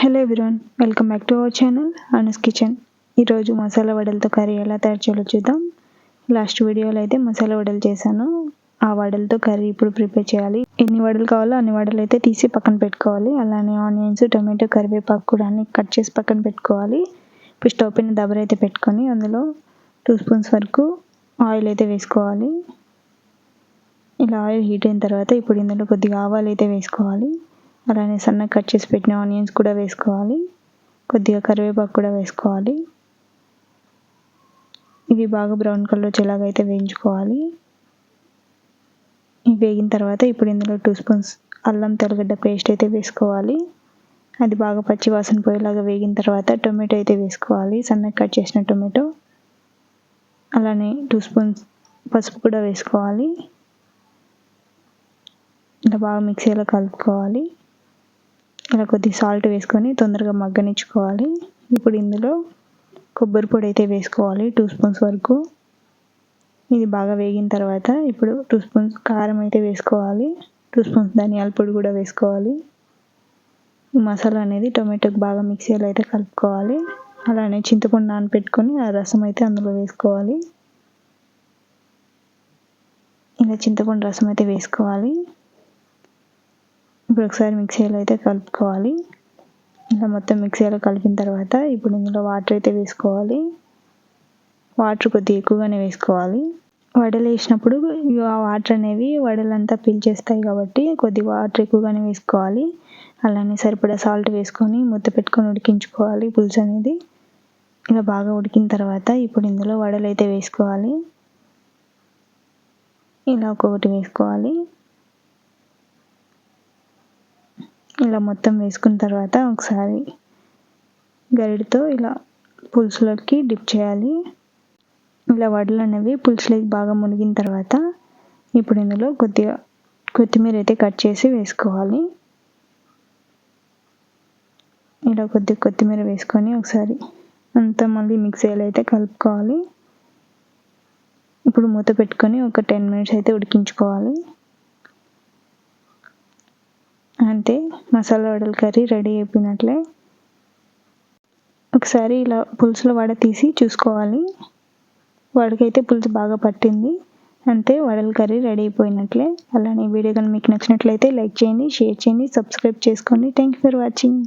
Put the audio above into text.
Hello everyone welcome back to our channel Anas kitchen ఈరోజు మసాలా వడలతో curry ఎలా తయారు చేయాలో చూద్దాం. లాస్ట్ వీడియోలో అయితే మసాలా వడలు చేశాను. ఆ వడలతో కర్రీ ఇప్పుడు ప్రిపేర్ చేయాలి. ఎన్ని వడలు కావాలో అన్ని వడలు అయితే తీసి పక్కన పెట్టుకోవాలి. అలానే ఆనియన్స్ టొమాటో కరివేపాకు కూడా అన్ని కట్ చేసి పక్కన పెట్టుకోవాలి. ఇప్పుడు స్టవ్ పైన దబర అయితే పెట్టుకొని అందులో టూ స్పూన్స్ వరకు ఆయిల్ అయితే వేసుకోవాలి. ఇలా ఆయిల్ హీట్ అయిన తర్వాత ఇప్పుడు ఇందులో కొద్దిగా ఆవాలు అయితే వేసుకోవాలి. అలానే సన్నగా కట్ చేసి పెట్టిన ఆనియన్స్ కూడా వేసుకోవాలి. కొద్దిగా కరివేపాకు కూడా వేసుకోవాలి. ఇవి బాగా బ్రౌన్ కలర్ వచ్చేలాగైతే వేయించుకోవాలి. ఇవి వేగిన తర్వాత ఇప్పుడు ఇందులో టూ స్పూన్స్ అల్లం తెల్లగడ్డ పేస్ట్ అయితే వేసుకోవాలి. అది బాగా పచ్చి వాసన పోయేలాగా వేగిన తర్వాత టొమాటో అయితే వేసుకోవాలి. సన్నగా కట్ చేసిన టొమాటో. అలానే టూ స్పూన్స్ పసుపు కూడా వేసుకోవాలి. ఇలా బాగా మిక్సీలో కలుపుకోవాలి. ఇలా కొద్ది సాల్ట్ వేసుకొని తొందరగా మగ్గనిచ్చుకోవాలి. ఇప్పుడు ఇందులో కొబ్బరి పొడి అయితే వేసుకోవాలి టూ స్పూన్స్ వరకు. ఇది బాగా వేగిన తర్వాత ఇప్పుడు టూ స్పూన్స్ కారం అయితే వేసుకోవాలి టూ స్పూన్స్ ధనియాల పొడి కూడా వేసుకోవాలి. ఈ మసాలా అనేది టొమాటోకి బాగా మిక్సీలో అయితే కలుపుకోవాలి. అలానే చింతపండు నానపెట్టుకొని ఆ రసం అయితే అందులో వేసుకోవాలి. ఇలా చింతపండు రసం అయితే వేసుకోవాలి. ఇప్పుడు ఒకసారి మిక్సీలో అయితే కలుపుకోవాలి. ఇలా మొత్తం మిక్సీలో కలిపిన తర్వాత ఇప్పుడు ఇందులో వాటర్ అయితే వేసుకోవాలి. వాటర్ కొద్దిగా ఎక్కువగానే వేసుకోవాలి. వడలు వేసినప్పుడు ఆ వాటర్ అనేవి వడలంతా పీల్చేస్తాయి కాబట్టి కొద్ది వాటర్ ఎక్కువగానే వేసుకోవాలి. అలానే సరిపడా సాల్ట్ వేసుకొని ముద్ద పెట్టుకొని ఉడికించుకోవాలి పులుసు అనేది. ఇలా బాగా ఉడికిన తర్వాత ఇప్పుడు ఇందులో వడలు అయితే వేసుకోవాలి. ఇలా ఒక్కొక్కటి వేసుకోవాలి. ఇలా మొత్తం వేసుకున్న తర్వాత ఒకసారి గరిడితో ఇలా పులుసులోకి డిప్ చేయాలి. ఇలా వడలు అనేవి పులుసులోకి బాగా మునిగిన తర్వాత ఇప్పుడు ఇందులో కొద్దిగా కొత్తిమీర అయితే కట్ చేసి వేసుకోవాలి. ఇలా కొద్దిగా కొత్తిమీర వేసుకొని ఒకసారి అంతా మళ్ళీ మిక్స్ అయితే కలుపుకోవాలి. ఇప్పుడు మూత పెట్టుకొని ఒక టెన్ మినిట్స్ అయితే ఉడికించుకోవాలి. అంతే మసాలా వడల కర్రీ రెడీ అయిపోయినట్లే. ఒకసారి ఇలా పులుసులో వడ తీసి చూసుకోవాలి. వడకైతే పులుసు బాగా పట్టింది. అంతే వడల కర్రీ రెడీ అయిపోయినట్లే. అలానే వీడియో కానీ మీకు నచ్చినట్లయితే లైక్ చేయండి షేర్ చేయండి సబ్స్క్రైబ్ చేసుకోండి. Thank you for watching